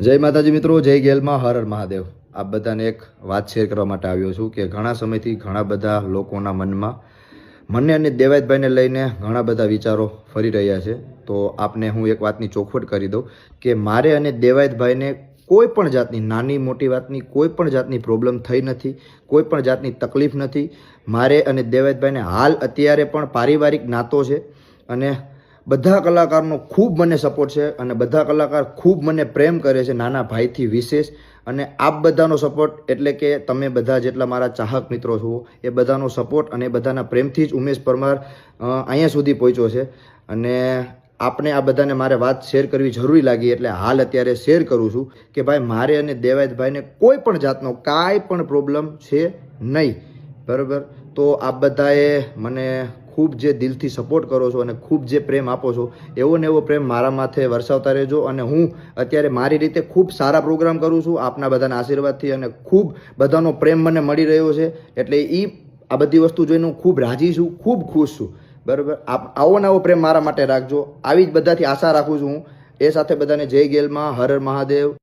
જય માતાજી મિત્રો, જય ગેલમાં, હર હર મહાદેવ. આપ બધાને એક વાત શેર કરવા માટે આવ્યો છું કે ઘણા સમયથી ઘણા બધા લોકોના મનમાં મને અને દેવાયતભાઈને લઈને ઘણા બધા વિચારો ફરી રહ્યા છે. તો આપને હું એક વાતની ચોખવટ કરી દઉં કે મારે અને દેવાયતભાઈને કોઈ પણ જાતની નાની મોટી વાતની કોઈ પણ જાતની પ્રોબ્લેમ થઈ નથી, કોઈ પણ જાતની તકલીફ નથી. મારે અને દેવાયતભાઈને હાલ અત્યારે પણ પારિવારિક નાતો છે અને બધા કલાકારનો ખૂબ મને સપોર્ટ છે અને બધા કલાકાર ખૂબ મને પ્રેમ કરે છે નાના ભાઈથી વિશેષ. અને આપ બધાનો સપોર્ટ એટલે કે તમે બધા જેટલા મારા ચાહક મિત્રો છો, એ બધાનો સપોર્ટ અને બધાના પ્રેમથી જ ઉમેશ પરમાર અહીંયા સુધી પહોંચ્યો છે. અને આપણે આ બધાને મારે વાત શેર કરવી જરૂરી લાગી એટલે હાલ અત્યારે શેર કરું છું કે ભાઈ મારે અને દેવાયતભાઈને કોઈ પણ જાતનો કાંઈ પણ પ્રોબ્લેમ છે નહીં. બરાબર? તો આપ બધાએ મને ખૂબ જે દિલથી સપોર્ટ કરો છો અને ખૂબ જે પ્રેમ આપો છો, એવો ને એવો પ્રેમ મારા માથે વરસાવતા રહેજો અને હું અત્યારે મારી રીતે ખૂબ સારા પ્રોગ્રામ કરું છું, આપના બધાના આશીર્વાદથી અને ખૂબ બધાનો પ્રેમ મને મળી રહ્યો છે, એટલે એ આ બધી વસ્તુ જોઈને હું ખૂબ રાજી છું, ખૂબ ખુશ છું. બરાબર? આપ આવો ને આવો પ્રેમ મારા માટે રાખજો. આવી જ બધાથી આશા રાખું છું હું. એ સાથે બધાને જય ગેલમાં હર મહાદેવ.